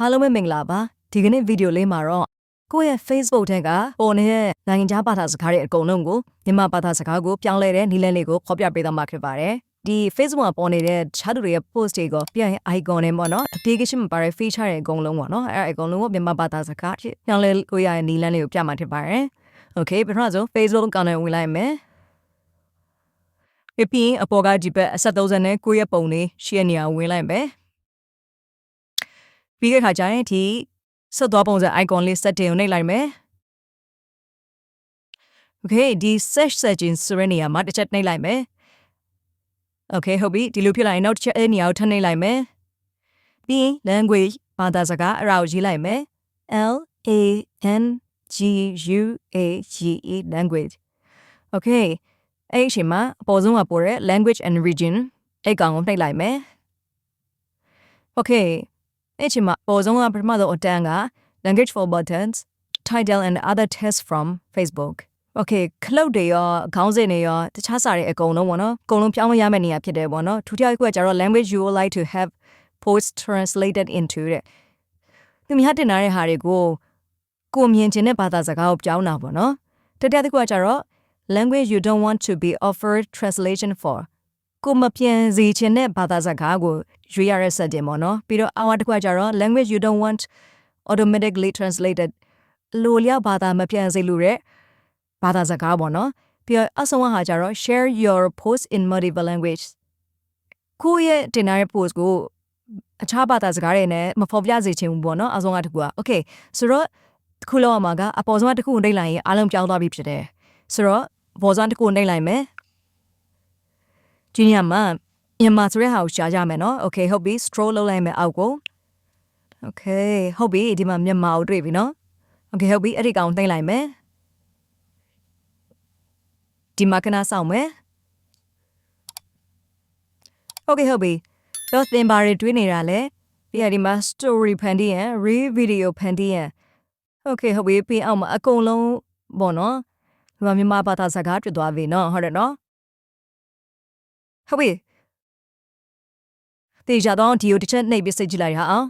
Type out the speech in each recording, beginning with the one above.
အားလုံးပဲမင်္ဂလာပါဒီကနေ့ဗီဒီယိုလေးမှာတော့ကိုယ့်ရဲ့ Facebook ထဲကပေါ်နေတဲ့နိုင်ငံခြားဘာသာစကားတွေအကုန်လုံးကိုမြန်မာဘာသာစကားကိုပြောင်းလဲတဲ့နည်းလမ်းလေးကိုဖော်ပြပေးသွားမှာဖြစ်ပါတယ်ဒီ Facebook မှာပေါ်နေတဲ့ခြားသူတွေရဲ့ post တွေကိုပြန်ရင် icon နဲ့ပေါ့နော် application မှာပါတဲ့ feature တွေအကုန်လုံးပေါ့နော်အဲ့ဒါအကုန်လုံးကိုမြန်မာဘာသာစကားဖြစ်ပြောင်းလဲလို့ရတဲ့နည်းလမ်းလေးကိုပြမှာဖြစ်ပါတယ် Okay ပထမဆုံး Facebook ကောင်နဲ့ဝင်လိုက်မယ်ပြီးရင်အပေါ်ကဒီဘက်အဆက်30နဲ့ကိုယ့်ရဲ့ပုံလေးရှေ့နေရာဝင်လိုက်မယ် ပြီးတဲ့ခါကျရင်ဒီဆက်သွားပုံစံ icon လေး setting ကိုနှိပ်လိုက်မယ် Okay ဒီ search settings ဆိုတဲ့နေရာမှာတစ်ချက်နှိပ်လိုက်မယ် Okay ဟုတ်ပြီဒီလိုဖြစ်လာရင်နောက်တစ်ချက်အဲ့နေရာကိုထပ်နှိပ်လိုက်မယ်ပြီးရင် language ဘာသာစကားအဲ့ဒါကိုရေးလိုက်မယ် L A N G U A G E language Okay အဲ့ဒီအချိန်မှာအပေါ်ဆုံးကပေါ်တဲ့ language and region အဲ့ကောင်ကိုနှိပ်လိုက်မယ် Okay အဲ့ဒီအချိန်မှာအပေါ်ဆုံးကပထမဆုံးအတန်းက language for buttons title and other tests from Facebook Okay ခလုတ်တွေရောခေါင်းစဉ်တွေရောတခြားစာတွေအကုန်လုံးပေါ့နော်အကုန်လုံးပြောင်းလို့ရမယ့်နေရာဖြစ်တယ်ပေါ့နော်ဒုတိယတစ်ခုကကျတော့ language you would like to have post translated into တဲ့သူများတင်လာတဲ့ဟာတွေကိုကိုမြင်ချင်တဲ့ဘာသာစကားကိုပြောင်းတာပေါ့နော်တတိယတစ်ခုကကျတော့ language you don't want to be offered translation for ကိုမပြန်စီချင်တဲ့ဘာသာစကားကိုရွေးရတဲ့ setting ပေါ့နော်ပြီးတော့အဝါတစ်ခုကကျတော့ language you don't want automatically translated လိုလျောက်ဘာသာမပြန်စေလို့တဲ့ဘာသာစကားပေါ့နော်ပြီးတော့အဆုံးအဟာကျတော့ share your post in multiple language ကိုယ့်ရဲ့တင်ထားတဲ့ post ကိုအခြားဘာသာစကားတွေနဲ့မဖော်ပြစေချင်ဘူးပေါ့နော်အဆုံးအတစ်ခုက okay ဆိုတော့တစ်ခုလောက်အမှာကအပေါ်ဆုံးကတစ်ခုကိုနှိပ်လိုက်ရင်အားလုံးပြောင်းသွားပြီဖြစ်တယ်ဆိုတော့ဘောဇန်တစ်ခုကိုနှိပ်လိုက်မယ် ဒီညမှာမြန်မာဆိုတဲ့ဟာကိုရှားကြမယ်နော် okay ဟုတ်ပြီ scroll လုပ်လိုက်မယ်အောက်ကို okay ဟုတ်ပြီဒီမှာမြန်မာကိုတွေ့ပြီနော် okay ဟုတ်ပြီအဲ့ဒီကောင်နှိပ်လိုက်မယ်ဒီမှာကနာဆောင်မယ် okay ဟုတ်ပြီတော့သင်ပါတွေတွေးနေတာလဲပြီးရဒီမှာ story ဖန်တီးရန် re video ဖန်တီးရန် okay ဟုတ်ပြီပြီးအောင်မှာအကုန်လုံးပေါ့နော်ဒီမှာမြန်မာဘာသာစကားပြသွားပြီနော်ဟုတ်တယ်နော် ဟုတ်ပြီတေချာတော့ဒီကိုတစ်ချက်နှိပ်ပြီးစိတ်ကြည့်လိုက်ရအောင်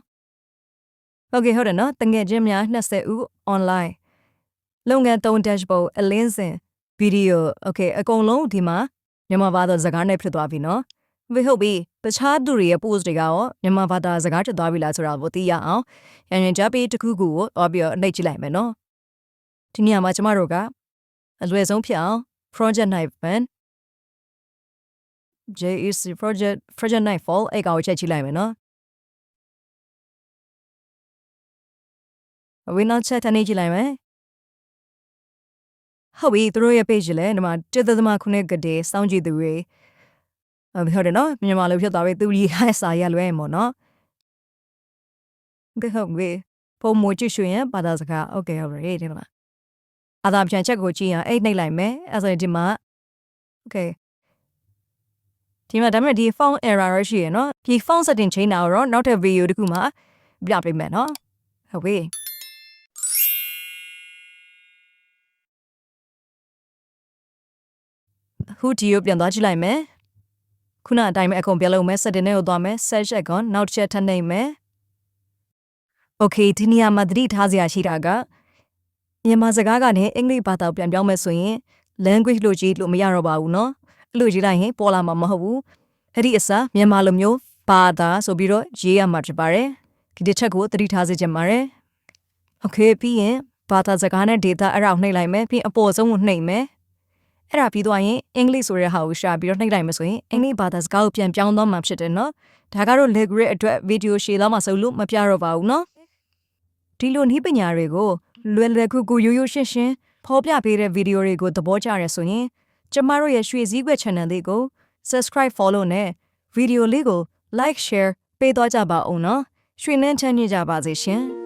ဟုတ်ကဲ့ဟုတ်တယ်နော်တငယ်ချင်းများ20ဦး online လုပ်ငန်း3 dashboard အလင်းစင်ဗီဒီယိုโอเคအကုန်လုံးဒီမှာမြန်မာဘာသာစကားနဲ့ဖြစ်သွားပြီနော်ဝေဟုတ်ပြီတခြားသူတွေရဲ့ post တွေကရောမြန်မာဘာသာစကားဖြစ်သွားပြီလားဆိုတာကိုသိရအောင်ရန်ရန်ကြပေးတစ်ခုခုကိုတော့ပြီးတော့နှိပ်ကြည့်လိုက်မယ်နော်ဒီနေရာမှာကျမတို့ကအလွယ်ဆုံးဖြစ်အောင် project knife pen JEC project project nightfall အဲ့ကောင်ကိုချက်ကြည့်လိုက်မယ်နော်ဝင်းနောက်ချက်ထနေကြည့်လိုက်မယ်ဟုတ်ပြီသူတို့ရဲ့ page လဲဒီမှာတက်သက်သမားခုနှစ်ကတည်းစောင့်ကြည့်သူတွေအဲ့ဟုတ်တယ်နော်မြန်မာလိုဖြစ်သွားပြီသူကြီးဟဲ့စာရလွဲမို့နော်ကဲဟုတ်ပြီပုံမကြည့်ရှင်ရဲ့ဘာသာစကားโอเคဟုတ်ပြီဒီမှာအာသာပြန်ချက်ကိုကြည့်ရင်အိတ်နှိပ်လိုက်မယ်အဲ့ဆိုရင်ဒီမှာโอเค ဒီမှာဒါပေမဲ့ဒီ font error ရရှိရနော်ဒီ font setting ချိန်တာတော့နောက်ထပ် video တစ်ခုမှာပြပေးမယ်နော်ဟုတ်ပြီဟူဒီကိုပြန်သွားကြည့်လိုက်မယ်ခုနအတိုင်းပဲအကုန်ပြန်လုပ်မယ် setting နဲ့ကိုသွားမယ် search icon နောက်တစ်ချက်ထပ်နှိပ်မယ် okay ဒီနေရာမှာသတိထားစရာရှိတာကမြန်မာစကားကနေအင်္ဂလိပ်ဘာသာပြန်ပြောင်းမယ်ဆိုရင် language လို့ကြီးလို့မရတော့ပါဘူးเนาะ အဲ့လိုကြီးလိုက်ရင်ပေါ်လာမှာမဟုတ်ဘူးအဲ့ဒီအစားမြန်မာလိုမျိုးဘာသာဆိုပြီးတော့ရေးရမှာဖြစ်ပါတယ်ဒီတစ်ချက်ကိုသတိထားစေချင်ပါတယ်โอเคပြီးရင်ဘာသာစကားနဲ့ data အရောက်နှိပ်လိုက်မယ်ပြီးအပေါ်ဆုံးကိုနှိပ်မယ်အဲ့ဒါပြီးသွားရင်အင်္ဂလိပ်ဆိုတဲ့ဟာကိုရှာပြီးတော့နှိပ်လိုက်မယ်ဆိုရင်အင်္ဂလိပ်ဘာသာစကားကိုပြန်ပြောင်းသွားမှာဖြစ်တယ်เนาะဒါကတော့ language အတွက်ဗီဒီယိုရှည်သွားမှာဆိုလို့မပြတော့ပါဘူးเนาะဒီလိုနည်းပညာတွေကိုလွယ်လွယ်ကူကူရိုးရိုးရှင်းရှင်းဖော်ပြပေးတဲ့ဗီဒီယိုတွေကိုသဘောကျရဆိုရင် ကျမတို့ရဲ့ရွှေစည်းကွက် channel လေးကို subscribe follow နဲ့ဗီဒီယိုလေးကို like share ပေးသွားကြပါဦးနော်ရွှေနှန်းချမ်းမြေ့ကြပါစေရှင်